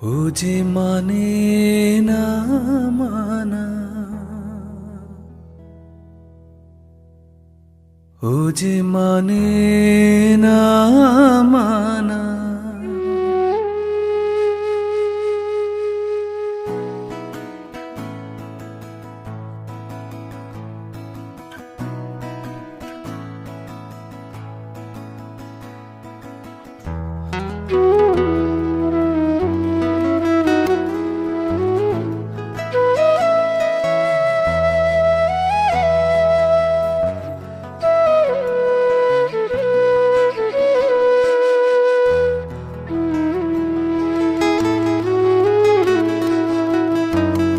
ও যে মানে না মানা ও যে মানে না মানা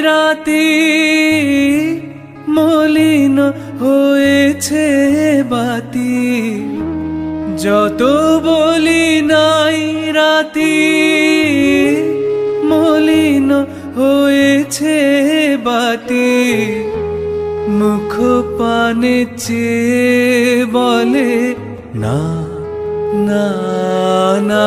রাতে মলিন হয়েছে বাতি। যত বলি নাই রাতি মলিন হয়েছে বাতি। মুখ পানে চেয়ে বলে, না না না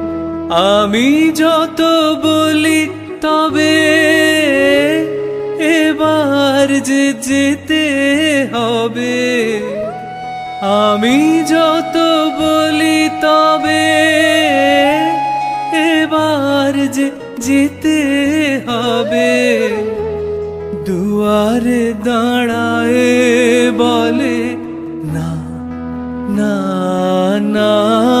আমি যত বলি তবে এবার যে যেতে হবে। আমি যত বলি তবে এবার যে যেতে হবে। দুয়ারে দাঁড়ায় বলে, না না না।